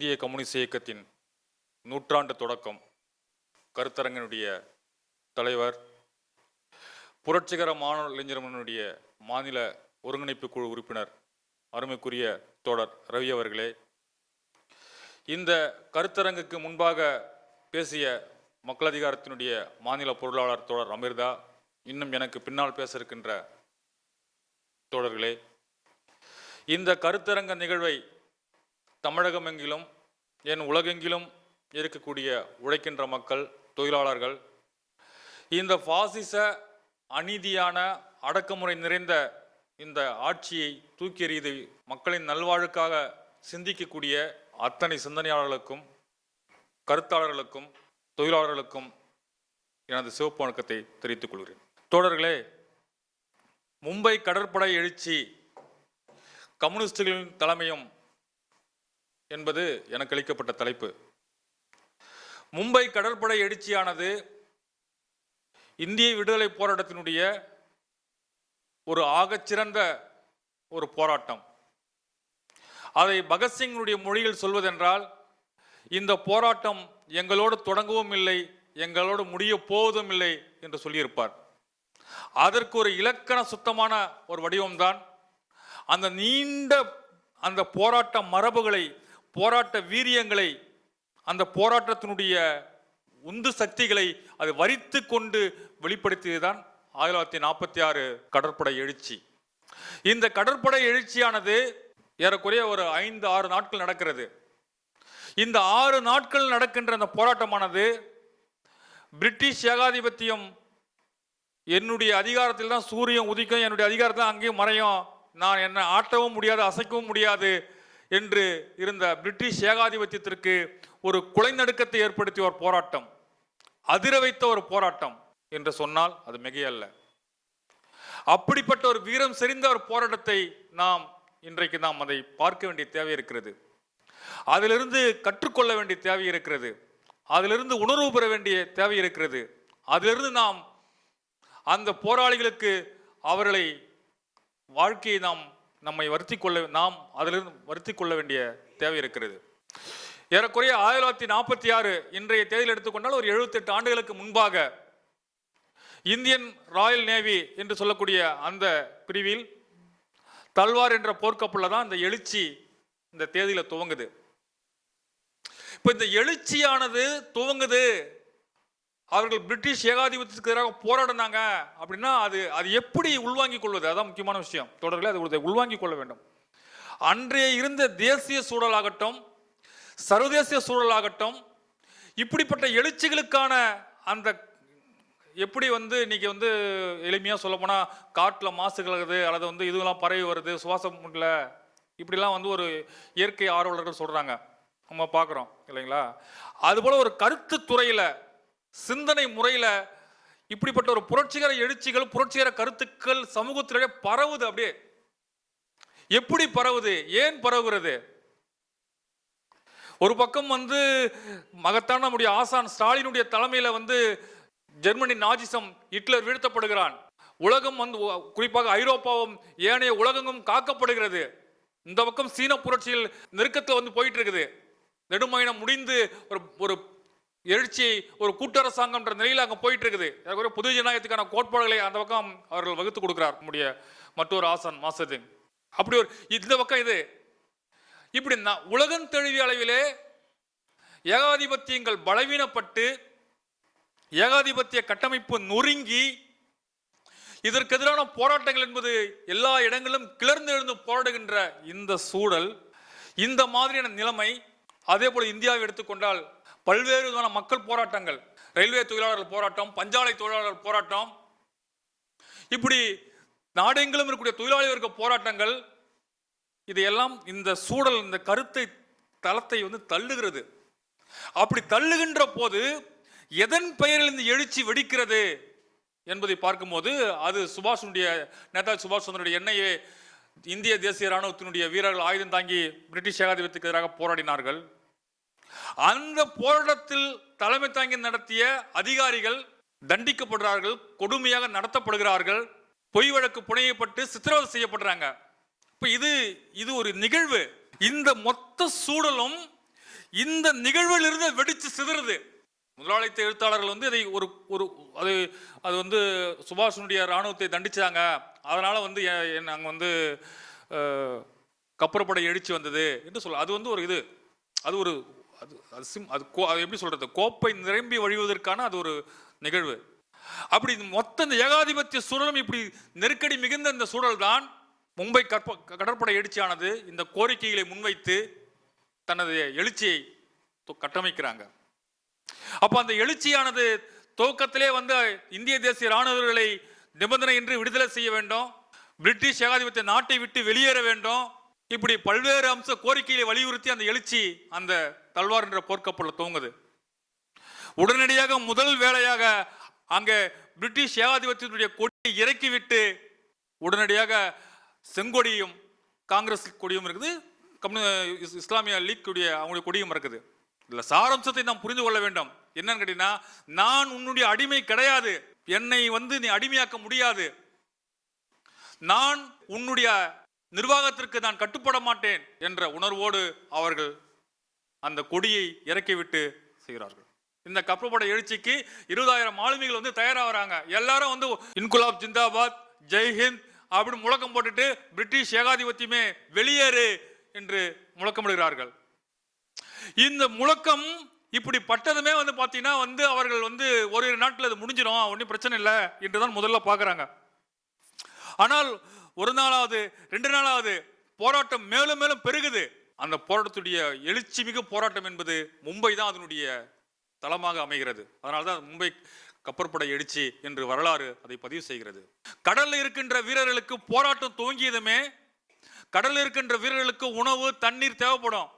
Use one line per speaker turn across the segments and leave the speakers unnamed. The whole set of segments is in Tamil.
இந்திய கம்யூனிஸ்ட் இயக்கத்தின் நூற்றாண்டு தொடக்கம் கருத்தரங்கினுடைய தலைவர் புரட்சிகர மாணவர் இளைஞரனுடைய மாநில ஒருங்கிணைப்பு குழு உறுப்பினர் அருமைக்குரிய தோழர் ரவி அவர்களே. இந்த கருத்தரங்குக்கு முன்பாக பேசிய மக்கள் அதிகாரத்தினுடைய மாநில பொருளாளர் தோழர் அமிர்தா இன்னும் எனக்கு பின்னால் பேச இருக்கின்ற தோழர்களே இந்த கருத்தரங்க நிகழ்வை தமிழகம் எங்கிலும் என் உலகெங்கிலும் இருக்கக்கூடிய உழைக்கின்ற மக்கள் தொழிலாளர்கள் இந்த பாசிச அநீதியான அடக்குமுறை நிறைந்த இந்த ஆட்சியை தூக்கி எறியது மக்களின் நல்வாழ்வுக்காக சிந்திக்கக்கூடிய அத்தனை சிந்தனையாளர்களுக்கும் கருத்தாளர்களுக்கும் தொழிலாளர்களுக்கும் எனது சிவப்பு வணக்கத்தை தெரிவித்துக் கொள்கிறேன். தோழர்களே மும்பை கடற்படை எழுச்சி கம்யூனிஸ்டுகளின் தலைமையும் என்பது எனக்கு அளிக்கப்பட்ட தலைப்பு. மும்பை கடற்படை எழுச்சியானது இந்திய விடுதலை போராட்டத்தினுடைய ஒரு ஆகச்சிறந்த ஒரு போராட்டம். அதை பகத்சிங்கினுடைய மொழியில் சொல்வதென்றால் இந்த போராட்டம் எங்களோடு தொடங்கவும் இல்லை எங்களோடு முடிய போவதும் இல்லை என்று சொல்லியிருப்பார். அதற்கு ஒரு இலக்கண சுத்தமான ஒரு வடிவம்தான். அந்த நீண்ட அந்த போராட்ட மரபுகளை போராட்ட வீரியங்களை அந்த போராட்டத்தினுடைய உந்து சக்திகளை அது வரித்து கொண்டு வெளிப்படுத்தியதுதான் ஆயிரத்தி தொள்ளாயிரத்தி நாற்பத்தி ஆறு கடற்படை எழுச்சி. இந்த கடற்படை எழுச்சியானது ஏறக்குறைய ஒரு ஐந்து ஆறு நாட்கள் நடக்கிறது. இந்த ஆறு நாட்கள் நடக்கின்ற அந்த போராட்டமானது பிரிட்டிஷ் ஏகாதிபத்தியம் என்னுடைய அதிகாரத்தில் தான் சூரியன் உதிக்கும் என்னுடைய அதிகாரத்தில் அங்கேயும் மறையும். நான் என்னை ஆட்டவும் முடியாது அசைக்கவும் முடியாது. என்று இருந்த பிரிட்டிஷ் ஏகாதிபத்தியத்திற்கு ஒரு குலைநடுக்கத்தை ஏற்படுத்திய ஒரு போராட்டம். அதிர வைத்த ஒரு போராட்டம் என்று சொன்னால் அது மிகையல்ல. அப்படிப்பட்ட ஒரு வீரம் செறிந்த ஒரு போராட்டத்தை நாம் இன்றைக்கு நாம் அதை பார்க்க வேண்டிய தேவை இருக்கிறது. அதிலிருந்து கற்றுக்கொள்ள வேண்டிய தேவை இருக்கிறது. அதிலிருந்து உணர்வு பெற வேண்டிய தேவை இருக்கிறது. அதிலிருந்து நாம் அந்த போராளிகளுக்கு அவர்களை வாழ்க்கையை நாம் நம்மை வருத்தி கொள்ள நாம் அதிலிருந்து வருத்தி கொள்ள வேண்டிய தேவை இருக்கிறது. ஏறக்குறைய ஆயிரத்தி தொள்ளாயிரத்தி நாற்பத்தி ஆறு இன்றைய தேதியில் எடுத்துக்கொண்டால் ஒரு எழுபத்தெட்டு ஆண்டுகளுக்கு முன்பாக இந்தியன் ராயல் நேவி என்று சொல்லக்கூடிய அந்த பிரிவில் தல்வார் என்ற போர்க்கப்பலில் தான் இந்த எழுச்சி இந்த தேதியில் துவங்குது. இப்போ இந்த எழுச்சியானது துவங்குது அவர்கள் பிரிட்டிஷ் ஏகாதிபத்தியத்துக்கு எதிராக போராடினாங்க அப்படின்னா அது அது எப்படி உள்வாங்கிக் கொள்வது? அதான் முக்கியமான விஷயம். தொடர்களை அது உள்வாங்கிக் கொள்ள வேண்டும். அன்றைய இருந்த தேசிய சூழலாகட்டும் சர்வதேசிய சூழலாகட்டும் இப்படிப்பட்ட எழுச்சிகளுக்கான அந்த எப்படி வந்து இன்னைக்கு வந்து எளிமையாக சொல்லப்போனால் காட்டில் மாசு கலகுது அல்லது வந்து இதுவெல்லாம் பரவி வருது சுவாசம் முடியல இப்படிலாம் வந்து ஒரு இயற்கை ஆர்வலர்கள் சொல்கிறாங்க நம்ம பார்க்குறோம் இல்லைங்களா? அதுபோல் ஒரு கருத்து துறையில் சிந்தனை முறையில் இப்படிப்பட்ட ஒரு புரட்சிகர எழுச்சிகள் புரட்சிகர கருத்துக்கள் சமூகத்திலே பரவுது அப்படியே. எப்படி பரவுது? ஏன் பரவுகிறது? ஒரு பக்கம் வந்து மகத்தான நம்முடைய ஆசான் ஸ்டாலினுடைய தலைமையில வந்து ஜெர்மனி நாஜிசம் ஹிட்லர் வீழ்த்தப்படுகிறான். உலகம் வந்து குறிப்பாக ஐரோப்பாவும் ஏனைய உலகமும் காக்கப்படுகிறது. இந்த பக்கம் சீன புரட்சியில் நெருக்கத்தில் வந்து போயிட்டு இருக்குது. நெடுமயணம் முடிந்து ஒரு ஒரு எழுச்சியை ஒரு கூட்டரசாங்கம்ன்ற நிலையில் அங்கே போயிட்டு இருக்குது ஒரு புது ஜனநாயகத்துக்கான கோட்பாடுகளை அந்த பக்கம் அவர்கள் வகுத்து கொடுக்கிறார் நம்முடைய மற்றொரு ஆசன் மாசது அப்படி ஒரு இந்த பக்கம் இது. இப்படி நான் உலகம் தழுவிய அளவிலே ஏகாதிபத்தியங்கள் பலவீனப்பட்டு ஏகாதிபத்திய கட்டமைப்பு நொறுங்கி இதற்கு எதிரான போராட்டங்கள் என்பது எல்லா இடங்களிலும் கிளர்ந்து எழுந்து போராடுகின்ற இந்த சூழல் இந்த மாதிரியான நிலைமை அதே போல இந்தியாவை எடுத்துக்கொண்டால் பல்வேறு விதமான மக்கள் போராட்டங்கள். ரயில்வே தொழிலாளர்கள் போராட்டம் பஞ்சாலை தொழிலாளர்கள் போராட்டம். இப்படி நாடெங்கிலும் இருக்கக்கூடிய தொழிலாளி வர்க்க போராட்டங்கள் இதையெல்லாம் இந்த சூழல் இந்த கருத்தை தளத்தை வந்து தள்ளுகிறது. அப்படி தள்ளுகின்ற போது எதன் பெயரில் இந்த எழுச்சி வெடிக்கிறது என்பதை பார்க்கும்போது அது சுபாஷனுடைய நேதாஜி சுபாஷ் சந்திரனுடைய எண்ணெயை இந்திய தேசிய இராணுவத்தினுடைய வீரர்கள் ஆயுதம் தாங்கி பிரிட்டிஷ் ஏகாதிபத்தியத்துக்கு எதிராக போராடினார்கள். அந்த போராட்டத்தில் தலைமை தாங்கி நடத்திய அதிகாரிகள் தண்டிக்கப்படுறார்கள் கொடுமையாக நடத்தப்படுகிறார்கள் பொய் வழக்கு புனையப்பட்டு சித்திரவதை செய்யப்படுறாங்க. இப்போ இது இது ஒரு நிகழ்வு. இந்த மொத்த சூழலும் இந்த நிகழ்விலிருந்து வெடித்து வெடிச்சு சிதறுது. முதலாளித்த எழுத்தாளர்கள் வந்து இதை ஒரு ஒரு அது அது வந்து சுபாஷனுடைய இராணுவத்தை தண்டிச்சாங்க. அதனால் வந்து நாங்கள் வந்து கப்புறப்படை கப்பற்படை எழுச்சி வந்தது என்று சொல்ல அது வந்து ஒரு இது. அது ஒரு அது அது சிம் அது கோ அது எப்படி சொல்கிறது கோப்பை நிரம்பி வழிவதற்கான அது ஒரு நிகழ்வு. அப்படி மொத்த இந்த ஏகாதிபத்திய சூழலும் இப்படி நெருக்கடி மிகுந்த இந்த சூழல் தான் மும்பை கற்ப கடற்படை எழுச்சியானது இந்த கோரிக்கைகளை முன்வைத்து தனது எழுச்சியை கட்டமைக்கிறாங்க. அப்போ அந்த எழுச்சியானது துவக்கத்திலே வந்து இந்திய தேசிய ராணுவர்களை நிபந்தனையின்றி விடுதலை செய்ய வேண்டும். பிரிட்டிஷ் ஏகாதிபத்திய நாட்டை விட்டு வெளியேற வேண்டும். இப்படி பல்வேறு அம்ச கோரிக்கைகளை வலியுறுத்தி அந்த எழுச்சி அந்த தல்வார் என்ற போர்க்கப்பலில் தூங்குது. உடனடியாக முதல் வேலையாக அங்கே பிரிட்டிஷ் ஏகாதிபத்தியத்துடைய கொடியை இறக்கிவிட்டு உடனடியாக செங்கொடியும் காங்கிரஸ் கொடியும் இருக்குது. கம்யூ இஸ்- இஸ்லாமிய லீக் உடைய அவங்களுடைய கொடியும் இருக்குது. இதில் சாரம்சத்தை நாம் புரிந்து கொள்ள வேண்டும். என்னன்னு கேட்டீங்கன்னா நான் உன்னுடைய அடிமை கிடையாது. என்னை வந்து நீ அடிமையாக்க முடியாது. நான் உன்னுடைய நிர்வாகத்திற்கு நான் கட்டுப்பட மாட்டேன் என்ற உணர்வோடு அவர்கள் அந்த கொடியை இறக்கிவிட்டு செய்கிறார்கள். இந்த கப்பற்படை எழுச்சிக்கு இருபதாயிரம் மாலுமிகள் வந்து தயாராகிறாங்க. எல்லாரும் வந்து இன்குலாப் ஜிந்தாபாத் ஜெய்ஹிந்த் அப்படின்னு முழக்கம் போட்டுட்டு பிரிட்டிஷ் ஏகாதிபத்தியமே வெளியேறு என்று முழக்கமிடுகிறார்கள். இந்த முழக்கம் இப்படி பட்டதுமே வந்து பார்த்தீங்கன்னா வந்து அவர்கள் வந்து ஒரு நாட்டில் அது முடிஞ்சிடும் ஒன்றும் பிரச்சனை இல்லை என்று தான் முதல்ல பார்க்குறாங்க ஆனால் ஒரு நாளாவது ரெண்டு நாளாவது போராட்டம் மேலும் மேலும் பெருகுது. அந்த போராட்டத்துடைய எழுச்சி மிகு போராட்டம் என்பது மும்பை தான் அதனுடைய தளமாக அமைகிறது. அதனால தான் மும்பை கப்பற்படை எழுச்சி என்று வரலாறு அதை பதிவு செய்கிறது. கடலில் இருக்கின்ற வீரர்களுக்கு போராட்டம் துவங்கியதுமே கடலில் இருக்கின்ற வீரர்களுக்கு உணவு தண்ணீர் தேவைப்படும்.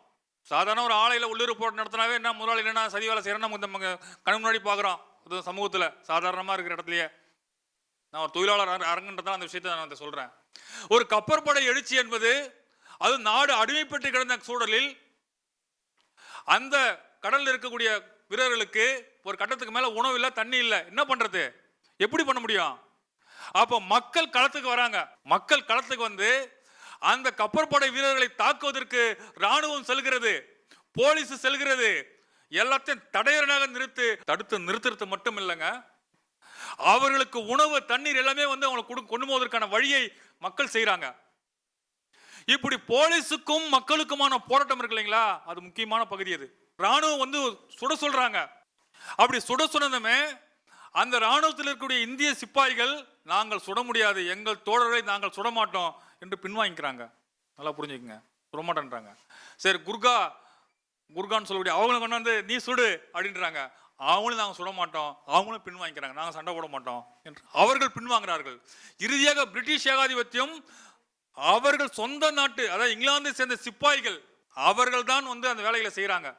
சாதாரண ஒரு ஆலையில் உள்ளூர் போராட்டம் நடத்தினாவே என்ன முதலாளி என்ன சதி வேலை செய்யறோம் நம்ம நம்ம கண் முன்னாடி பார்க்குறோம். அது சமூகத்தில் சாதாரணமாக இருக்கிற இடத்துலையே. நான் ஒரு தொழிலாளர் அரங்க- அரங்குன்றதால அந்த விஷயத்தை நான் சொல்கிறேன் ஒரு கப்பற்படை எழுச்சி என்பது அது நாடு அடிமைப்பட்டு கிடந்த சூழலில் அந்த கடலில் இருக்கக்கூடிய வீரர்களுக்கு ஒரு கட்டத்துக்கு மேல உணவு இல்லை தண்ணி இல்லை. என்ன பண்றது? எப்படி பண்ண முடியும்? அப்போ மக்கள் களத்துக்கு வராங்க. மக்கள் களத்துக்கு வந்து அந்த கப்பற்படை வீரர்களை தாக்குவதற்கு ராணுவம் செல்கிறது போலீஸ் செல்கிறது. எல்லாத்தையும் தடையரனாக நிறுத்து தடுத்து நிறுத்துறது மட்டும் இல்லைங்க. அவர்களுக்கு உணவு தண்ணீர் எல்லாமே வந்து அவங்களை கொடு கொண்டு போவதற்கான வழியை மக்கள் செய்கிறாங்க இப்படி போலீஸுக்கும் மக்களுக்குமான போராட்டம் இருக்கு இல்லைங்களா? அது முக்கியமான பகுதி அது. ராணுவம் வந்து சுட சொல்றாங்க. அப்படி சுட சொன்னதுமே அந்த ராணுவத்தில் இருக்கக்கூடிய இந்திய சிப்பாய்கள் நாங்கள் சுட முடியாது எங்கள் தோழர்களை நாங்கள் சுட மாட்டோம் என்று பின்வாங்கிக்கிறாங்க. நல்லா புரிஞ்சுக்கங்க. சுட மாட்டேன்றாங்க சரி குர்கா குர்கான்னு சொல்லக்கூடிய அவங்களும் கொண்டாந்து நீ சுடு அப்படின்றாங்க. அவங்களும் நாங்கள் சுட மாட்டோம். அவங்களும் பின்வாங்கிக்கிறாங்க. நாங்கள் சண்டை போட மாட்டோம் என்று அவர்கள் பின்வாங்குறார்கள். இறுதியாக பிரிட்டிஷ் ஏகாதிபத்தியம் அவர்கள் சொந்த நாட்டு அதாவது இங்கிலாந்தை சேர்ந்த சிப்பாய்கள் அவர்கள் தான் வந்து அந்த வேலைகளை செய்கிறாங்க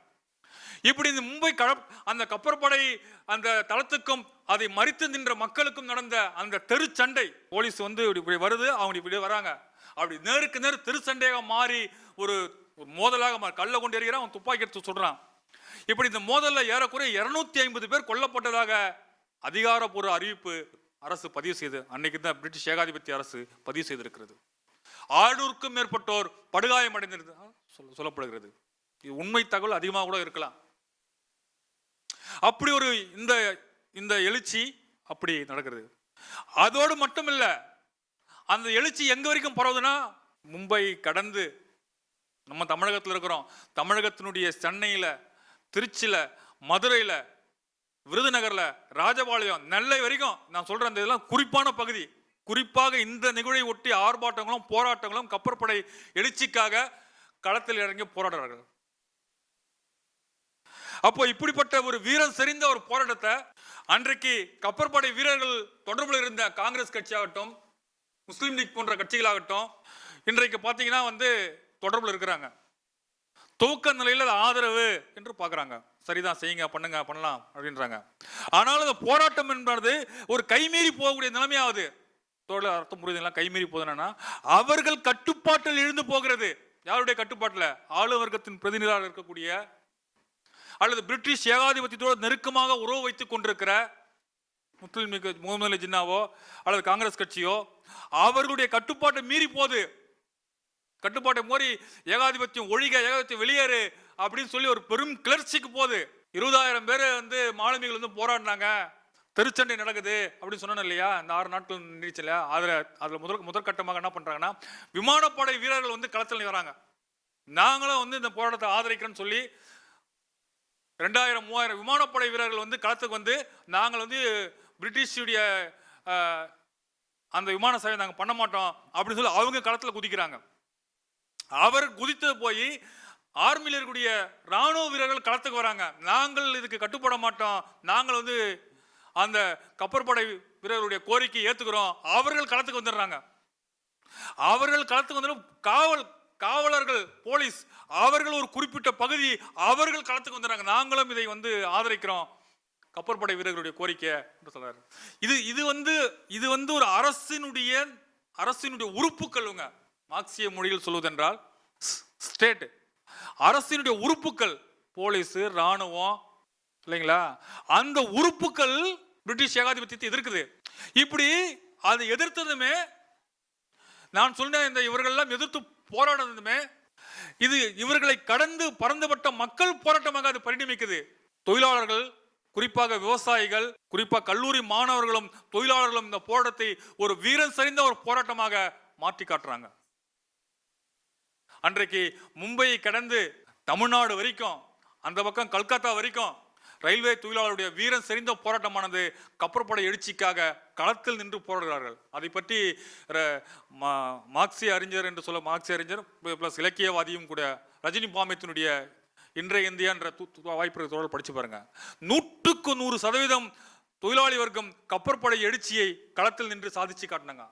இப்படி இந்த மும்பை கட அந்த கப்பற்படை அந்த தளத்துக்கும் அதை மறித்து நின்ற மக்களுக்கும் நடந்த அந்த தெரு சண்டை போலீஸ் வந்து இப்படி இப்படி வருது அவங்க இப்படி வராங்க. அப்படி நேருக்கு நேர் தெரு சண்டையாக மாறி ஒரு ஒரு மோதலாக மாறி கல்லை கொண்டு எறிகிறான் அவன் துப்பாக்கி எடுத்து சொல்கிறான் இப்படி இந்த மோதலில் ஏறக்குறைய இரநூத்தி ஐம்பது பேர் கொல்லப்பட்டதாக அதிகாரப்பூர்வ அறிவிப்பு அரசு பதிவு செய்து அன்னைக்கு தான் பிரிட்டிஷ் ஏகாதிபத்திய அரசு பதிவு செய்திருக்கிறது. ஆறுநூறுக்கும் மேற்பட்டோர் படுகாயம் அடைந்திருந்த சொல்ல சொல்லப்படுகிறது. இது உண்மை தகவல் அதிகமாக கூட இருக்கலாம். அப்படி ஒரு இந்த இந்த எழுச்சி அப்படி நடக்கிறது. அதோடு மட்டும் இல்லை அந்த எழுச்சி எங்க வரைக்கும் பரவுதுன்னா மும்பை கடந்து நம்ம தமிழகத்தில் இருக்கிறோம். தமிழகத்தினுடைய சென்னையில் திருச்சியில் மதுரையில் விருதுநகரில் ராஜபாளையம் நெல்லை வரைக்கும் நான் சொல்கிற அந்த இதெல்லாம் குறிப்பான பகுதி. குறிப்பாக இந்த நிகழ்வை ஒட்டி ஆர்ப்பாட்டங்களும் போராட்டங்களும் கப்பற்படை எழுச்சிக்காக களத்தில் இறங்கி போராடுறார்கள். அப்போ இப்படிப்பட்ட ஒரு வீரம் செறிந்த ஒரு போராட்டத்தை அன்றைக்கு கப்பற்படை வீரர்கள் தொடர்பில் இருந்த காங்கிரஸ் கட்சியாகட்டும் முஸ்லீம் லீக் போன்ற கட்சிகளாகட்டும் இன்றைக்கு பார்த்தீங்கன்னா வந்து தொடர்பில் இருக்கிறாங்க. துவக்க நிலையில் அது ஆதரவு என்று பார்க்குறாங்க. சரிதான் செய்யுங்க பண்ணுங்க பண்ணலாம் அப்படின்றாங்க. ஆனாலும் இந்த போராட்டம் என்பது ஒரு கைமீறி போகக்கூடிய நிலைமையாவது தோழர் அர்த்தம் புரியுதுலாம் கைமீறி போகுதுன்னா அவர்கள் கட்டுப்பாட்டில் எழுந்து போகிறது. யாருடைய கட்டுப்பாட்டில்? ஆளு வர்க்கத்தின் பிரதிநிதியாக இருக்கக்கூடிய அல்லது பிரிட்டிஷ் ஏகாதிபத்தியத்தோடு நெருக்கமாக உறவு வைத்துக் கொண்டிருக்கிற முஸ்லிம் லீக் முகமது அலி ஜின்னாவோ அல்லது காங்கிரஸ் கட்சியோ அவர்களுடைய கட்டுப்பாட்டை மீறி போகுது. கட்டுப்பாட்டை மோறி ஏகாதிபத்தியம் ஒழிக ஏகாதிபத்தியம் வெளியேறு அப்படின்னு சொல்லி ஒரு பெரும் கிளர்ச்சிக்கு போகுது. இருபதாயிரம் பேர் வந்து மாலுமிகள் வந்து போராடினாங்க. தெருச்சண்டை நடக்குது அப்படின்னு சொன்னோம் இல்லையா? இந்த ஆறு நாட்கள் நீடிச்சல அதில் அதில் முதல் முதற்கட்டமாக என்ன பண்ணுறாங்கன்னா விமானப்படை வீரர்கள் வந்து களத்தில் வராங்க. நாங்களும் வந்து இந்த போராட்டத்தை ஆதரிக்கிறோன்னு சொல்லி ரெண்டாயிரம் மூவாயிரம் விமானப்படை வீரர்கள் வந்து களத்துக்கு வந்து நாங்கள் வந்து பிரிட்டிஷுடைய அந்த விமான சேவை நாங்கள் பண்ண மாட்டோம் அப்படின்னு சொல்லி அவங்க களத்தில் குதிக்கிறாங்க. அவர் குதித்தது போய் ஆர்மியில் இருக்கக்கூடிய ராணுவ வீரர்கள் களத்துக்கு வராங்க. நாங்கள் இதுக்கு கட்டுப்பட மாட்டோம். நாங்கள் வந்து அந்த கப்பற்படை வீரர்களுடைய கோரிக்கையை ஏற்றுக்கிறோம் அவர்கள் களத்துக்கு வந்துடுறாங்க. அவர்கள் களத்துக்கு வந்து காவல் காவலர்கள் போலீஸ் அவர்கள் ஒரு குறிப்பிட்ட பகுதி அவர்கள் களத்துக்கு வந்துடுறாங்க. நாங்களும் இதை வந்து ஆதரிக்கிறோம். கப்பற்படை வீரர்களுடைய கோரிக்கை என்று சொல்றாரு. இது இது வந்து இது வந்து ஒரு அரசினுடைய அரசினுடைய உறுப்புக்கள்ங்க மார்க்சிய மொழியில் சொல்வதென்றால் ஸ்டேட் அரசினுடைய உறுப்புக்கள் போலீஸ் ராணுவம் இல்லைங்களா? அந்த உறுப்புகள் பிரிட்டிஷ் ஏகாதிபத்தியத்தை எதிர்க்குது. இப்படி அதை எதிர்த்ததுமே நான் சொன்ன இந்த இவர்கள்லாம் எதிர்த்து போராடுறதுமே இது இவர்களை கடந்து பறந்துபட்ட மக்கள் போராட்டமாக அது பரிணமிக்குது. தொழிலாளர்கள் குறிப்பாக விவசாயிகள் குறிப்பாக கல்லூரி மாணவர்களும் தொழிலாளர்களும் இந்த போராட்டத்தை ஒரு வீரன் சரிந்த ஒரு போராட்டமாக மாற்றி காட்டுறாங்க. அன்றைக்கு மும்பையை கடந்து தமிழ்நாடு வரைக்கும் அந்த பக்கம் கல்கத்தா வரைக்கும் ரயில்வே தொழிலாளருடைய வீரம் செறிந்த போராட்டமானது கப்பற்படை எழுச்சிக்காக களத்தில் நின்று போராடுகிறார்கள். அதை பற்றி ர- மா- மார்க்சிய அறிஞர் என்று சொல்ல மார்க்சிய அறிஞர் பிளஸ் இலக்கியவாதியும் கூட ரஜினி பாமித்தினுடைய இன்றைய இந்தியான்ற வாய்ப்பு தொடர் படிச்சு பாருங்க. நூற்றுக்கு நூறு சதவீதம் தொழிலாளி வர்க்கம் கப்பற்படை எழுச்சியை களத்தில் நின்று சாதிச்சு காட்டினாங்க.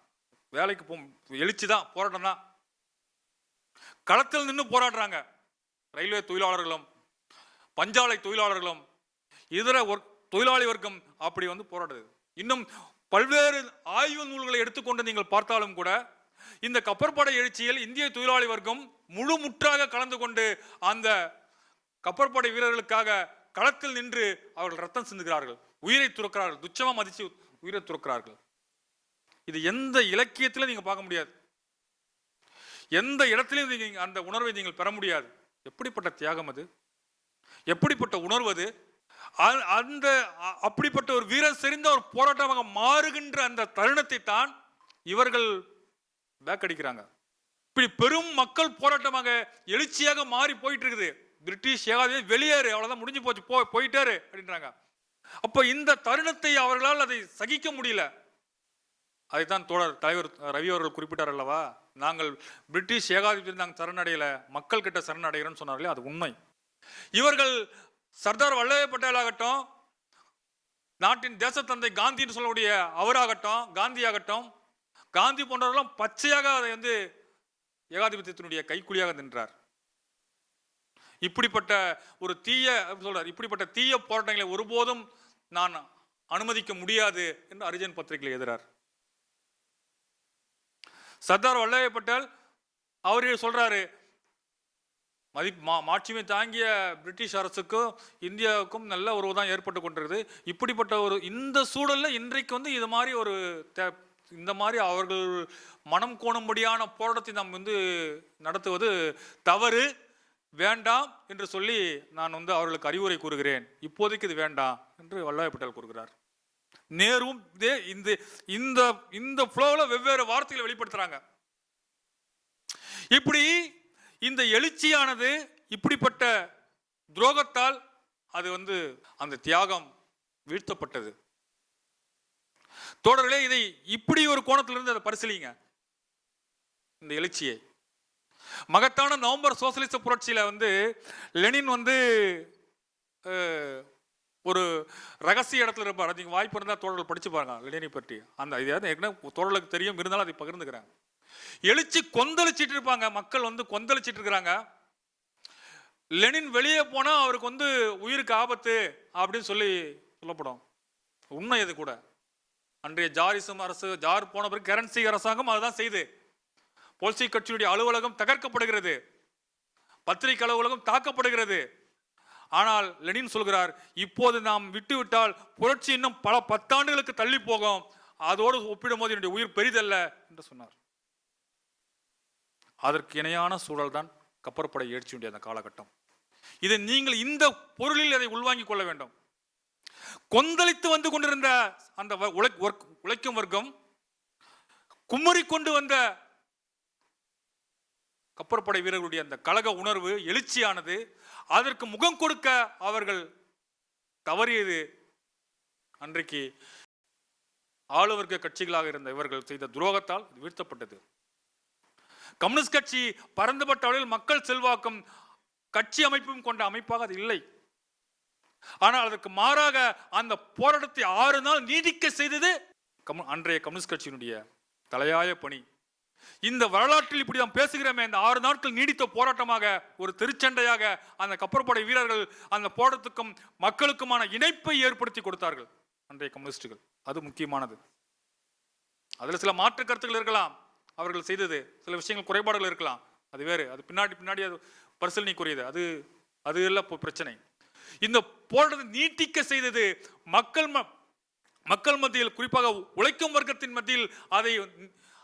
வேலைக்கு போ எழுச்சி தான் போராட்டம் தான். களத்தில் நின்று போராடுறாங்க. ரயில்வே தொழிலாளர்களும் பஞ்சாலை தொழிலாளர்களும் இதர ஒர்க் தொழிலாளி வர்க்கம் அப்படி வந்து போராடுது. இன்னும் பல்வேறு ஆய்வு நூல்களை எடுத்துக்கொண்டு நீங்கள் பார்த்தாலும் கூட இந்த கப்பற்படை எழுச்சியில் இந்திய தொழிலாளி வர்க்கம் முழு முற்றாக கலந்து கொண்டு அந்த கப்பற்படை வீரர்களுக்காக களத்தில் நின்று அவர்கள் ரத்தம் சிந்துகிறார்கள். உயிரை துறக்கிறார்கள். துச்சமாக மதித்து உயிரை துறக்கிறார்கள். இது எந்த இலக்கியத்திலும் நீங்கள் பார்க்க முடியாது. எந்த இடத்துலையும் நீங்கள் அந்த உணர்வை நீங்கள் பெற முடியாது. எப்படிப்பட்ட தியாகம் அது? எப்படிப்பட்ட உணர்வு அது? அந்த அ- அப்படிப்பட்ட ஒரு வீரர் செறிந்த ஒரு போராட்டமாக மாறுகின்ற அந்த தருணத்தை தான் இவர்கள் பேக் அடிக்கிறாங்க இப்படி பெரும் மக்கள் போராட்டமாக எழுச்சியாக மாறி போயிட்டு இருக்குது பிரிட்டிஷ் ஏகாதிபதி வெளியேறு அவ்வளவுதான் முடிஞ்சு போச்சு போ போயிட்டாரு அப்படின்றாங்க. அப்போ இந்த தருணத்தை அவர்களால் அதை சகிக்க முடியல. அதைத்தான் தோழர் தலைவர் ரவி அவர்கள் குறிப்பிட்டார் அல்லவா? நாங்கள் பிரிட்டிஷ் ஏகாதிபதி நாங்கள் சரணடையலை மக்கள் கிட்ட சரணடைகிறோம்னு சொன்னார்களே அது உண்மை. இவர்கள் சர்தார் வல்லபாய் பட்டேல் ஆகட்டும் நாட்டின் தேசத்தந்தை காந்தின்னு சொல்லக்கூடிய அவராகட்டும் காந்தி ஆகட்டும் காந்தி போன்றவர்களும் பச்சையாக அதை வந்து ஏகாதிபத்தியத்தினுடைய கைக்குலியாக நின்றார். இப்படிப்பட்ட ஒரு தீய சொல்றார் இப்படிப்பட்ட தீய போராட்டங்களை ஒருபோதும் நான் அனுமதிக்க முடியாது என்று அரிஜன் பத்திரிகையில் எழுதுறார். சர்தார் வல்லபாய் பட்டேல் அவரே சொல்றாரு மதி மா மாட்சிமை தாங்கிய பிரிட்டிஷ் அரசுக்கும் இந்தியாவுக்கும் நல்ல உறவு தான் ஏற்பட்டு கொண்டிருக்குது இப்படிப்பட்ட ஒரு இந்த சூழலில் இன்றைக்கு வந்து இது மாதிரி ஒரு தே- இந்த மாதிரி அவர்கள் மனம் கோணும்படியான போராட்டத்தை நாம் வந்து நடத்துவது தவறு வேண்டாம் என்று சொல்லி நான் வந்து அவர்களுக்கு அறிவுரை கூறுகிறேன். இப்போதைக்கு இது வேண்டாம் என்று வல்லபாய் பட்டேல் கூறுகிறார். நேருவும் இதே இந்த இந்த இந்த ஃப்ளோவில் வெவ்வேறு வார்த்தைகளை வெளிப்படுத்துகிறாங்க இப்படி இந்த எழுச்சியானது இப்படிப்பட்ட துரோகத்தால் அது வந்து அந்த தியாகம் வீழ்த்தப்பட்டது. தோழர்களே இதை இப்படி ஒரு கோணத்திலிருந்து அதை பரிசீலிங்க. இந்த எழுச்சியை. மகத்தான நவம்பர் சோசியலிச புரட்சியில் வந்து லெனின் வந்து ஒரு ரகசிய இடத்துல இருப்பார். அதுக்கு வாய்ப்பு இருந்தால் தோழர்கள் படித்து பாருங்க லெனினை பற்றி. அந்த இது ஏற்கனவே தோழர்களுக்கு தெரியும். இருந்தாலும் அதை பகிர்ந்துக்கிறேன். எழுச்சி கொந்தளிச்சிட்டு இருப்பாங்க. மக்கள் வந்து கொந்தளிச்சிட்டு இருக்கிறாங்க. லெனின் வெளியே போனா அவருக்கு வந்து உயிருக்கு ஆபத்து அப்படின்னு சொல்லி சொல்லப்படும். உண்மை இது கூட. அன்றைய ஜாரிசம் அரசு ஜார் போன பிறகு கரன்சி அரசாங்கம் அதுதான் செய்து. போல்சி கட்சியுடைய அலுவலகம் தகர்க்கப்படுகிறது. பத்திரிகை அலுவலகம் தாக்கப்படுகிறது. ஆனால் லெனின் சொல்கிறார் இப்போது நாம் விட்டுவிட்டால் புரட்சி இன்னும் பல பத்தாண்டுகளுக்கு தள்ளி போகும். அதோடு ஒப்பிடும்போது என்னுடைய உயிர் பெரிதல்ல என்று சொன்னார். அதற்கு இணையான சூழல் தான் கப்பற்படை எழுச்சியுடைய அந்த காலகட்டம். இதை நீங்கள் இந்த பொருளில் அதை உள்வாங்கிக் கொள்ள வேண்டும். கொந்தளித்து வந்து கொண்டிருந்த அந்த வ- உழை- உழைக்கும் வர்க்கம் குமரி கொண்டு வந்த கப்பற்படை வீரர்களுடைய அந்த கழக உணர்வு எழுச்சியானது அதற்கு முகம் கொடுக்க அவர்கள் தவறியது. அன்றைக்கு ஆளுவர்க்க கட்சிகளாக இருந்த இவர்கள் செய்த துரோகத்தால் வீழ்த்தப்பட்டது. கம்யூனிஸ்ட் கட்சி பரந்துபட்ட அளவில் மக்கள் செல்வாக்கும் கட்சி அமைப்பும் கொண்ட அமைப்பாக அது இல்லை. ஆனால் அதற்கு மாறாக அந்த போராட்டத்தை ஆறு நாள் நீடிக்க செய்தது கம் அன்றைய கம்யூனிஸ்ட் கட்சியினுடைய தலையாய பணி. இந்த வரலாற்றில் இப்படி நாம் பேசுகிறோமே இந்த ஆறு நாட்கள் நீடித்த போராட்டமாக ஒரு திருச்சண்டையாக அந்த கப்பற்படை வீரர்கள் அந்த போராட்டத்துக்கும் மக்களுக்குமான இணைப்பை ஏற்படுத்தி கொடுத்தார்கள் அன்றைய கம்யூனிஸ்டுகள். அது முக்கியமானது. அதில் சில மாற்று கருத்துக்கள் இருக்கலாம். அவர்கள் செய்தது. சில விஷயங்கள் குறைபாடுகள் இருக்கலாம். அது வேறு. அது பின்னாடி பின்னாடி அது பரிசீலனைக்குரியது. அது அது எல்லாம் பிரச்சனை. இந்த போராட்டத்தை நீட்டிக்க செய்தது மக்கள் ம- மக்கள் மத்தியில் குறிப்பாக உழைக்கும் வர்க்கத்தின் மத்தியில் அதை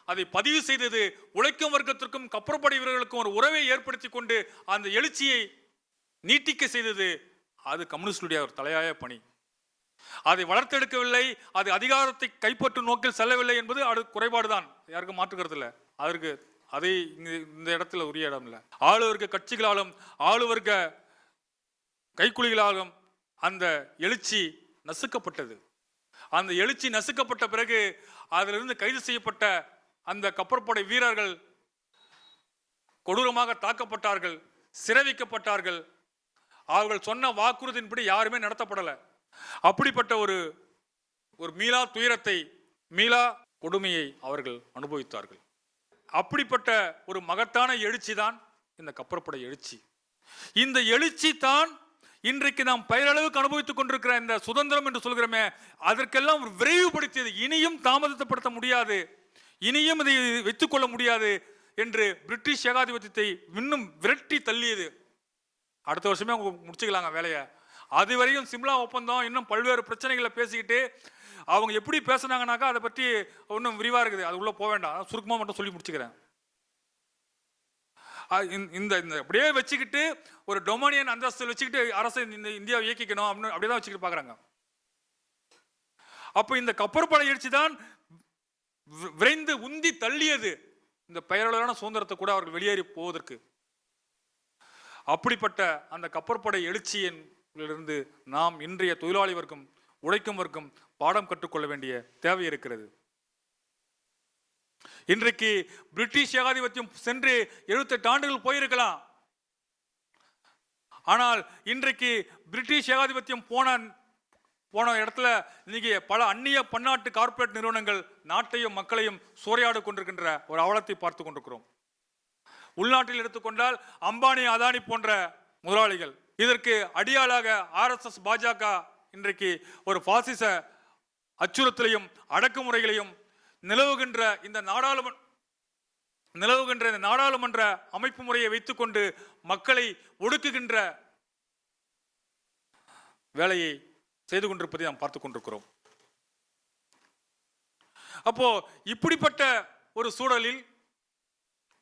அதை பதிவு செய்தது உழைக்கும் வர்க்கத்திற்கும் கப்பற்படை வீரர்களுக்கும் ஒரு உறவை ஏற்படுத்தி கொண்டு அந்த எழுச்சியை நீட்டிக்க செய்தது. அது கம்யூனிஸ்டுடைய ஒரு தலையாய பணி. அதை வளர்த்தெடுக்கவில்லை அது அதிகாரத்தை கைப்பற்றும் நோக்கில் செல்லவில்லை என்பது அது குறைபாடுதான். யாருக்கும் மாற்றுக்கிறது இல்லை அதற்கு அதை இந்த இடத்துல உரிய இடம் இல்லை. ஆளுவர்க்க கட்சிகளாலும் ஆளுவர்க்க கைக்குலிகளாலும் அந்த எழுச்சி நசுக்கப்பட்டது. அந்த எழுச்சி நசுக்கப்பட்ட பிறகு அதிலிருந்து கைது செய்யப்பட்ட அந்த கப்பற்படை வீரர்கள் கொடூரமாக தாக்கப்பட்டார்கள் சிறை வைக்கப்பட்டார்கள் அவர்கள் சொன்ன வாக்குறுதியின்படி யாருமே நடத்தப்படலை. அப்படிப்பட்ட ஒரு ஒரு மீளா துயரத்தை மீளா கொடுமையை அவர்கள் அனுபவித்தார்கள். அப்படிப்பட்ட ஒரு மகத்தான எழுச்சி தான் இந்த கப்பற்படை எழுச்சி. இந்த எழுச்சி தான் இன்றைக்கு நாம் பெயரளவுக்கு அனுபவித்துக் கொண்டிருக்கிற இந்த சுதந்திரம் என்று சொல்கிறோமே அதற்கெல்லாம் விரைவுபடுத்தியது. இனியும் தாமதப்படுத்த முடியாது. இனியும் இதை வைத்துக் கொள்ள முடியாது என்று பிரிட்டிஷ் ஏகாதிபத்தியத்தை இன்னும் விரட்டி தள்ளியது. அடுத்த வருஷமே அவங்க முடிச்சுக்கலாங்க வேலையை. அது வரையும் சிம்லா ஒப்பந்தம் இன்னும் பல்வேறு பிரச்சனைகளை பேசிக்கிட்டு அவங்க எப்படி பேசுனாங்கனாக்கா அதை பற்றி ஒன்றும் விரிவாக இருக்குது. அது உள்ளே போக வேண்டாம். சுருக்கமாக மட்டும் சொல்லி முடிச்சுக்கிறேன். இந்த- இந்த இந்த அப்படியே வச்சுக்கிட்டு ஒரு டொமோனியன் அந்தஸ்து வச்சுக்கிட்டு அரசு இந்த இந்தியாவை இயக்கிக்கணும் அப்படின்னு அப்படியே தான் வச்சுக்கிட்டு பார்க்குறாங்க அப்போ இந்த கப்பற்படை எழுச்சி தான் வி- விரைந்து உந்தி தள்ளியது. இந்த பெயரளவான சுதந்திரத்தை கூட அவர்கள் வெளியேறி போவதற்கு. அப்படிப்பட்ட அந்த கப்பற்படை எழுச்சியின் இருந்து நாம் இன்றைய தொழிலாளி வர்க்கம் உழைக்கும் வர்க்கம் பாடம் கற்றுக்கொள்ள வேண்டிய தேவை இருக்கிறது. இன்றைக்கு பிரிட்டிஷ் ஏகாதிபத்தியம் சென்று 78 ஆண்டுகள் போயிருக்கலாம். ஆனால் இன்றைக்கு பிரிட்டிஷ் ஏகாதிபத்தியம் போன போன இடத்துல இன்னைக்கு பல அந்நிய பன்னாட்டு கார்ப்பரேட் நிறுவனங்கள் நாட்டையும் மக்களையும் சூறையாடு கொண்டிருக்கின்ற ஒரு அவலத்தை பார்த்து கொண்டிருக்கிறோம். உள்நாட்டில் எடுத்துக்கொண்டால் அம்பானி அதானி போன்ற முதலாளிகள் இதற்கு அடியாளாக ஆர்எஸ்எஸ் பாஜக இன்றைக்கு ஒரு பாசிச அச்சுறுத்தலையும் அடக்குமுறைகளையும் நிலவுகின்ற இந்த நாடாளுமன்ற நிலவுகின்ற இந்த நாடாளுமன்ற அமைப்பு முறையை வைத்துக்கொண்டு மக்களை ஒடுக்குகின்ற வேலையை செய்து கொண்டிருப்பதை நாம் பார்த்து கொண்டிருக்கிறோம். அப்போ இப்படிப்பட்ட ஒரு சூழலில்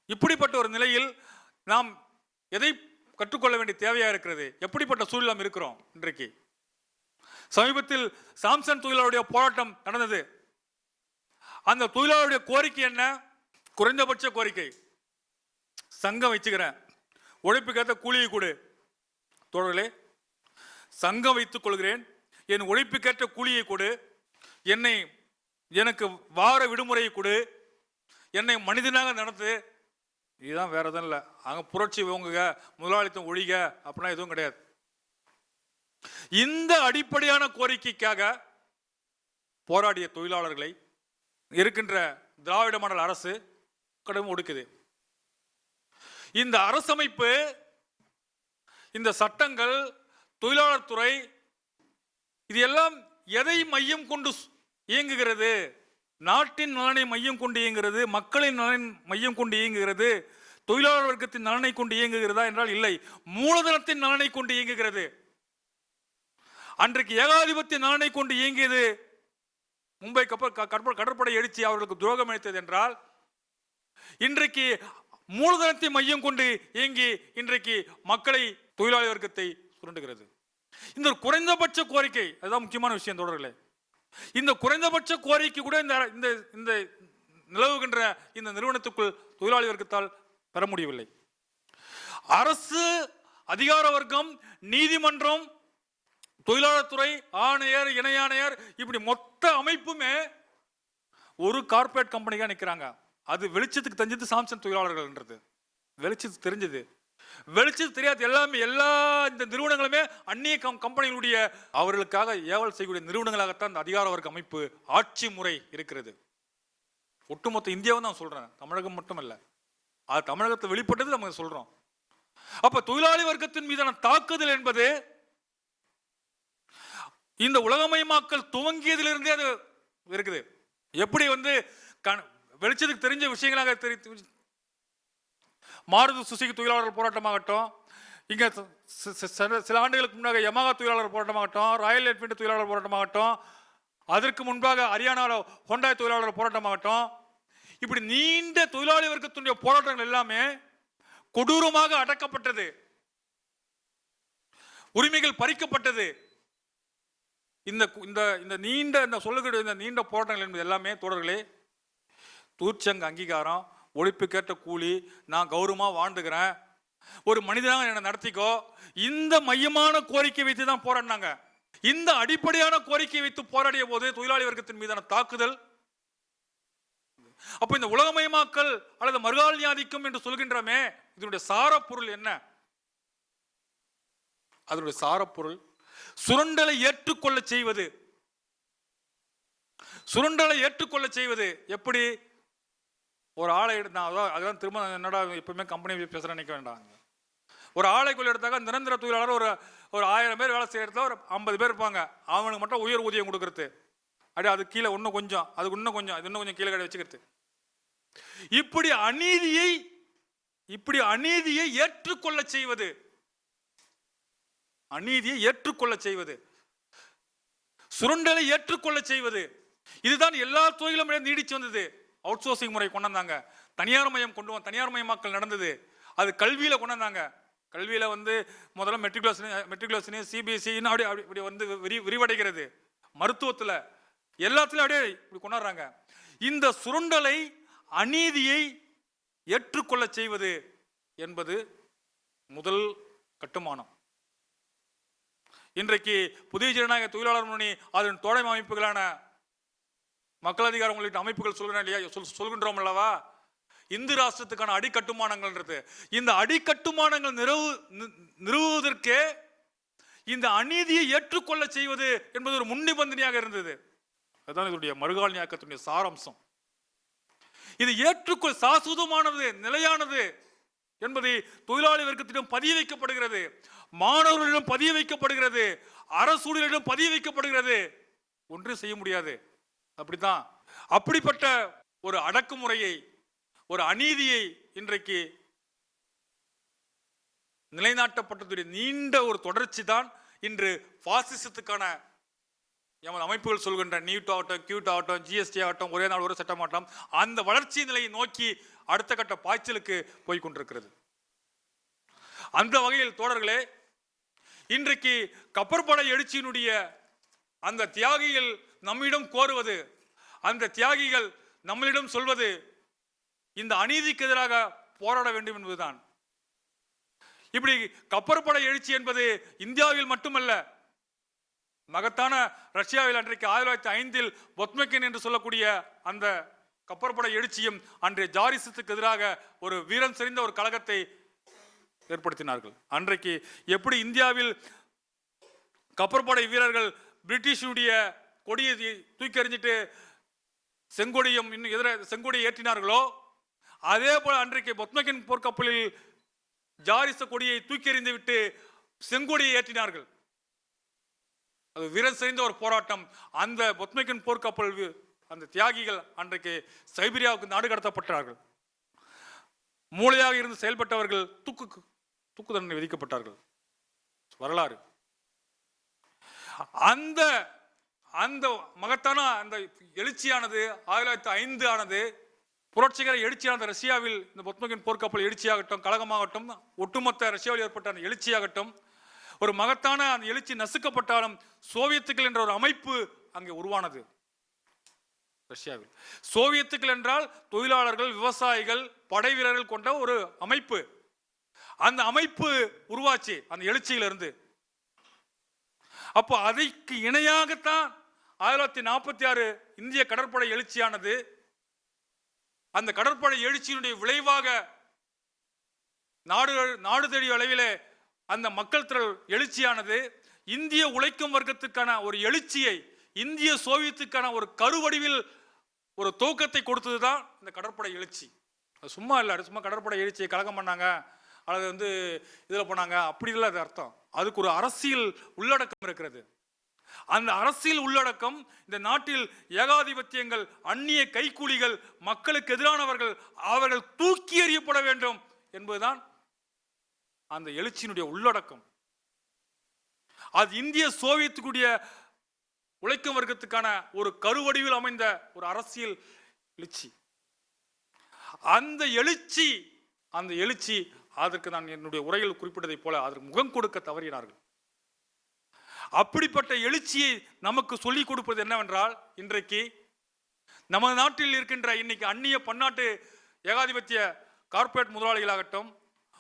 இப்படிப்பட்ட ஒரு நிலையில் நாம் எதை கற்றுக்கொள்ள வேண்டிய தேவையா இருக்கிறது? எப்படிப்பட்ட சூழல் நாம் இருக்கிறோம் இன்றைக்கு? சமீபத்தில் சாம்சன் தொழிலாளருடைய போராட்டம் நடந்தது. அந்த தொழிலாளருடைய கோரிக்கை என்ன? குறைந்தபட்ச கோரிக்கை. சங்கம் வச்சுக்கிறேன். உழைப்புக்கேற்ற கூலியை கொடு. தோழர்களே சங்கம் வைத்துக் கொள்கிறேன். என் உழைப்புக்கேற்ற கூலியை கொடு. என்னை எனக்கு வார விடுமுறையை கொடு. என்னை மனிதனாக நடத்து. இதுதான் வேற எதுவும் இல்லை. அங்கே புரட்சி ஓங்குக முதலாளித்தம் ஒழிக அப்படின்னா எதுவும் கிடையாது. இந்த அடிப்படையான கோரிக்கைக்காக போராடிய தொழிலாளர்களை இருக்கின்ற திராவிட மாடல் அரசு கடும் ஒடுக்குது. இந்த அரசமைப்பு இந்த சட்டங்கள் தொழிலாளர் துறை இது எல்லாம் எதை மையம் கொண்டு இயங்குகிறது? நாட்டின் நலனை மையம் கொண்டு இயங்குகிறது மக்களின் நலன் மையம் கொண்டு இயங்குகிறது தொழிலாளர் வர்க்கத்தின் நலனை கொண்டு இயங்குகிறதா என்றால் இல்லை. மூலதனத்தின் நலனை கொண்டு இயங்குகிறது. அன்றைக்கு ஏகாதிபத்திய நலனை கொண்டு இயங்கியது மும்பை கப்பல் கடற்படை எழுச்சி அவர்களுக்கு துரோகம் அளித்தது என்றால் இன்றைக்கு மூலதனத்தை மையம் கொண்டு இயங்கி இன்றைக்கு மக்களை தொழிலாளி வர்க்கத்தை சுரண்டுகிறது. இந்த குறைந்தபட்ச கோரிக்கை அதுதான் முக்கியமான விஷயம் தொடர்களே இந்த குறைந்தபட்ச கோரிக்கை கூட இந்த இந்த இந்த நிலவுகின்ற இந்த நிறுவனத்துக்குள் தொழிலாளி வர்க்கத்தால் பெற முடியவில்லை. அரசு அதிகார வர்க்கம் நீதிமன்றம் தொழிலாளர் துறை ஆணையர் இணையாணையர் இப்படி மொத்த அமைப்புமே ஒரு கார்ப்பரேட் கம்பெனிக்காக நிற்கிறாங்க அது வெளிச்சத்துக்கு தெரிஞ்சது சாம்சங் தொழிலாளர்கள்ன்றது. வெளிச்சத்துக்கு தெரிஞ்சது. வெளிச்சம் தெரியாது எல்லாமே எல்லா இந்த நிறுவனங்களுமே அந்நிய கம் கம்பெனிகளுடைய அவர்களுக்காக ஏவல் செய்யக்கூடிய நிறுவனங்களாகத்தான் இந்த அதிகார வர்க்க அமைப்பு ஆட்சி முறை இருக்கிறது. ஒட்டுமொத்த இந்தியாவும் தான் சொல்றேன். தமிழகம் மட்டும் இல்லை அது தமிழகத்தை வெளிப்பட்டது நம்ம சொல்றோம். அப்ப தொழிலாளி வர்க்கத்தின் மீதான தாக்குதல் என்பது இந்த உலகமயமாக்கல் துவங்கியதிலிருந்தே அது இருக்குது. எப்படி வந்து வெளிச்சத்துக்கு தெரிஞ்ச விஷயங்களாக தெரி மாருதி சுசுகி தொழிலாளர் போராட்டமாகட்டும் இங்கே ச- சில- ஆண்டுகளுக்கு முன்னாக யமகா தொழிலாளர் போராட்டமாகட்டும் ராயல் என்ஃபீல்டு தொழிலாளர் போராட்டமாகட்டும் அதற்கு முன்பாக ஹரியானாவில் ஹோண்டாய் தொழிலாளர் போராட்டமாகட்டும் இப்படி நீண்ட தொழிலாளி வர்க்கத்துடைய போராட்டங்கள் எல்லாமே கொடூரமாக அடக்கப்பட்டது. உரிமைகள் பறிக்கப்பட்டது. இந்த இந்த இந்த நீண்ட இந்த சொல்லுகிற இந்த நீண்ட போராட்டங்கள் என்பது எல்லாமே தொடர்களே தூச்சங்க அங்கீகாரம். ஒழிப்புக்கேற்ற கூலி நான் கௌரவமாக வாழ்ந்துக்கிறேன். ஒரு மனிதனாக என்னை நடத்திக்கோ. இந்த மையமான கோரிக்கை வைத்து தான் போராடினாங்க. இந்த அடிப்படையான கோரிக்கை வைத்து போராடிய போது தொழிலாளி வர்க்கத்தின் மீதான தாக்குதல். அப்ப இந்த உலகமயமாக்கல் அல்லது மறுகால் என்று சொல்கின்றமே இதனுடைய சாரப்பொருள் என்ன? அதனுடைய சாரப்பொருள் சுரண்டலை ஏற்றுக்கொள்ள செய்வது. சுரண்டலை ஏற்றுக்கொள்ள செய்வது எப்படி? ஒரு ஆளை எடுத்து நான் அதான் அதான் திரும்ப என்னடா எப்பவுமே கம்பெனி பேசுகிறேன் நினைக்க வேண்டாம் ஒரு ஆலைக்குள்ள எடுத்தாக்க நிரந்தர தொழிலாளர் ஒரு ஒரு ஆயிரம் பேர் வேலை செய்யறதுல ஒரு ஐம்பது பேர் இருப்பாங்க. அவனுக்கு மட்டும் உயர் ஊதியம் கொடுக்கறது. அப்படியே அது கீழே இன்னும் கொஞ்சம் அதுக்கு இன்னும் கொஞ்சம் அது இன்னும் கொஞ்சம் கீழே கடை வச்சுக்கிறது. இப்படி அநீதியை இப்படி அநீதியை ஏற்றுக்கொள்ள செய்வது. அநீதியை ஏற்றுக்கொள்ள செய்வது. சுரண்டலை ஏற்றுக்கொள்ள செய்வது. இதுதான் எல்லா தொழிலும் நீடிச்சு வந்தது. அவுட் சோர்சிங் முறை கொண்டு வந்தாங்க தனியார் மையம் கொண்டு வந்து தனியார் மயமாக்கல் நடந்தது. அது கல்வியில் கொண்டு வந்தாங்க கல்வியில் வந்து முதல்ல மெட்ரிகுலேஷன் மெட்ரிகுலேஷனு சிபிஎஸ்சி இன்னும் அப்படி இப்படி வந்து விரி விரிவடைகிறது. மருத்துவத்தில் எல்லாத்துலையும் அப்படியே இப்படி கொண்டாடுறாங்க. இந்த சுரண்டலை அநீதியை ஏற்றுக்கொள்ள செய்வது என்பது முதல் கட்டுமானம். இன்றைக்கு புதிய ஜனநாயக தொழிலாளர் முன்னணி அதன் தோழமை அமைப்புகளான மக்கள் அதிகாரம் உள்ளிட்ட அமைப்புகள் சொல்கிறேன் இல்லையா? சொல் சொல்கின்றோம் அல்லவா? இந்து ராஷ்டிரத்துக்கான அடிக்கட்டுமானங்கள்ன்றது. இந்த அடிக்கட்டுமானங்கள் நிறுவு நி- நிறுவுவதற்கே இந்த அநீதியை ஏற்றுக்கொள்ள செய்வது என்பது ஒரு முன்னிபந்தனையாக இருந்தது. அதுதான் இதனுடைய மறுகால் நியாக்கத்தினுடைய சாராம்சம். இது ஏற்றுக்கொள் சாசுதமானது நிலையானது என்பதை தொழிலாளி வர்க்கத்திடம் பதிய வைக்கப்படுகிறது மாணவர்களிடம் பதிய வைக்கப்படுகிறது அரசூழியரிடம் பதிய வைக்கப்படுகிறது ஒன்றும் செய்ய முடியாது. அப்படிதான் அப்படிப்பட்ட ஒரு அடக்குமுறையை ஒரு அநீதியை இன்றைக்கு நிலைநாட்டப்பட்டதுடைய நீண்ட ஒரு தொடர்ச்சி தான் இன்று பாசிசத்துக்கான எமது அமைப்புகள் சொல்கின்ற நீட் ஆகட்டும் கியூட் ஆகட்டும் ஜிஎஸ்டி ஆகட்டும் ஒரே நாள் ஒரு சட்டமாட்டம் அந்த வளர்ச்சி நிலையை நோக்கி அடுத்த கட்ட பாய்ச்சலுக்கு போய் கொண்டிருக்கிறது. அந்த வகையில் தோழர்களே இன்றைக்கு கப்பற்படை எழுச்சியினுடைய அந்த தியாகிகள் நம்மிடம் கோருவது அந்த தியாகிகள் நம்மளிடம் சொல்வது இந்த அநீதிக்கு எதிராக போராட வேண்டும் என்பதுதான். இப்படி கப்பற்படை எழுச்சி என்பது இந்தியாவில் மட்டுமல்ல மகத்தான ரஷ்யாவில் அன்றைக்கு ஆயிரத்தி தொள்ளாயிரத்தி ஐந்தில் பொத்மெக்கின் என்று சொல்லக்கூடிய அந்த கப்பற்படை எழுச்சியும் அன்றைய ஜாரிசத்துக்கு எதிராக ஒரு வீரம் செறிந்த ஒரு கழகத்தை ஏற்படுத்தினார்கள். அன்றைக்கு எப்படி இந்தியாவில் கப்பற்படை வீரர்கள் பிரிட்டிஷுடைய கொடியை தூக்கி எறிஞ்சிட்டு செங்கொடியும் இன்னும் எதிர செங்கொடியை ஏற்றினார்களோ அதே போல் அன்றைக்கு பொத்மகின் போர்க்கப்பலில் ஜாரிச கொடியை தூக்கி எறிந்து விட்டு செங்கொடியை ஏற்றினார்கள். அது வீரன் செறிந்த ஒரு போராட்டம். அந்த பொத்மைக்கன் போர்க்கப்பல் அந்த தியாகிகள் அன்றைக்கு சைபீரியாவுக்கு நாடு கடத்தப்பட்டார்கள். மூளையாக இருந்து செயல்பட்டவர்கள் தூக்கு தூக்கு தண்டனை விதிக்கப்பட்டார்கள். வரலாறு. அந்த அந்த மகத்தான அந்த எழுச்சியானது ஆயிரத்தி தொள்ளாயிரத்தி ஐந்து ஆனது புரட்சிகர எழுச்சியான ரஷ்யாவில் இந்த பொத்மகின் போர்க்கப்பல் எழுச்சியாகட்டும் கழகமாகட்டும் ஒட்டுமொத்த ரஷ்யாவில் ஏற்பட்ட அந்த எழுச்சியாகட்டும் ஒரு மகத்தான அந்த எழுச்சி நசுக்கப்பட்டாலும் சோவியத்துக்கள் என்ற ஒரு அமைப்பு அங்கே உருவானது. ரஷ்யாவில். சோவியத்துக்கள் என்றால் தொழிலாளர்கள் விவசாயிகள் படை வீரர்கள் கொண்ட ஒரு அமைப்பு. அந்த அமைப்பு உருவாச்சு அந்த எழுச்சியிலிருந்து. அப்போ அதைக்கு இணையாகத்தான் ஆயிரத்தி தொள்ளாயிரத்தி நாற்பத்தி ஆறு இந்திய கடற்படை எழுச்சியானது அந்த கடற்படை எழுச்சியினுடைய விளைவாக நாடு நாடு தேடிய அளவிலே அந்த மக்கள் திரள் எழுச்சியானது இந்திய உழைக்கும் வர்க்கத்துக்கான ஒரு எழுச்சியை இந்திய சோவியத்துக்கான ஒரு கருவடிவில் ஒரு துவக்கத்தை கொடுத்தது தான் இந்த கடற்படை எழுச்சி. அது சும்மா இல்லை சும்மா கடற்படை எழுச்சியை கலகம் பண்ணாங்க அல்லது வந்து இதில் போனாங்க அப்படி இல்லை அது அர்த்தம். அதுக்கு ஒரு அரசியல் உள்ளடக்கம் இருக்கிறது. அந்த அரசியல் உள்ளடக்கம் இந்த நாட்டில் ஏகாதிபத்தியங்கள் அந்நிய கைக்கூலிகள் மக்களுக்கு எதிரானவர்கள் அவர்கள் தூக்கி எறியப்பட வேண்டும் என்பதுதான் அந்த எழுச்சியினுடைய உள்ளடக்கம். அது இந்திய சோவியத்துக்குடைய உழைக்கும் வர்க்கத்துக்கான ஒரு கருவடிவில் அமைந்த ஒரு அரசியல் எழுச்சி. அந்த எழுச்சி அந்த எழுச்சி அதற்கு நான் என்னுடைய உரையில் குறிப்பிட்டதைப் போல அதற்கு முகம் கொடுக்க தவறினார்கள். அப்படிப்பட்ட எழுச்சியை நமக்கு சொல்லிக் கொடுப்பது என்னவென்றால் இன்றைக்கு நமது நாட்டில் இருக்கின்ற இன்னைக்கு அந்நிய பன்னாட்டு ஏகாதிபத்திய கார்ப்பரேட் முதலாளிகளாகட்டும்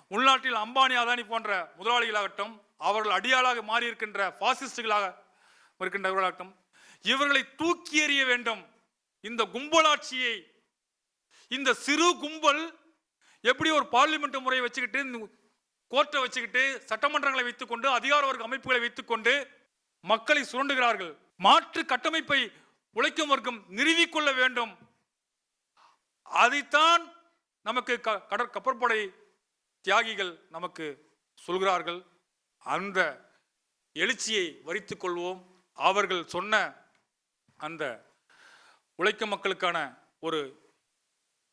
உள்நாட்டில் அம்பானி அதானி போன்ற முதலாளிகளாகட்டும் அவர்கள் அடியாளாக மாறி இருக்கின்ற பாசிஸ்டுகளாக இருக்கின்றவர்களாகட்டும் இவர்களை தூக்கி எறிய வேண்டும். இந்த கும்பலாட்சியை இந்த சிறு கும்பல் எப்படி ஒரு பார்லிமெண்ட் முறையை வச்சுக்கிட்டு கோர்ட்டை வச்சுக்கிட்டு சட்டமன்றங்களை வைத்துக்கொண்டு அதிகார வர்க்க அமைப்புகளை வைத்துக்கொண்டு மக்களை சுரண்டுகிறார்கள். மாற்று கட்டமைப்பை உழைக்கும் வர்க்கம் நிறுவிக்கொள்ள வேண்டும். அதைத்தான் நமக்கு க- கடற் கப்பற்படை தியாகிகள் நமக்கு சொல்கிறார்கள். அந்த எழுச்சியை வரித்து கொள்வோம். அவர்கள் சொன்ன அந்த உழைக்கும் மக்களுக்கான ஒரு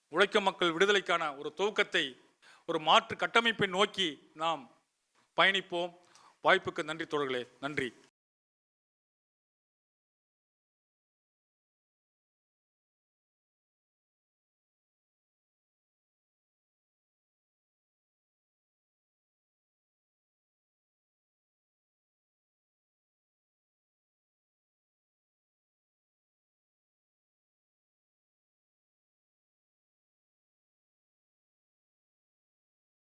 உழைக்கும் மக்கள் விடுதலைக்கான ஒரு துவக்கத்தை ஒரு மாற்று கட்டமைப்பை நோக்கி நாம் பயணிப்போம். வாய்ப்புக்கு நன்றி தோழர்களே. நன்றி.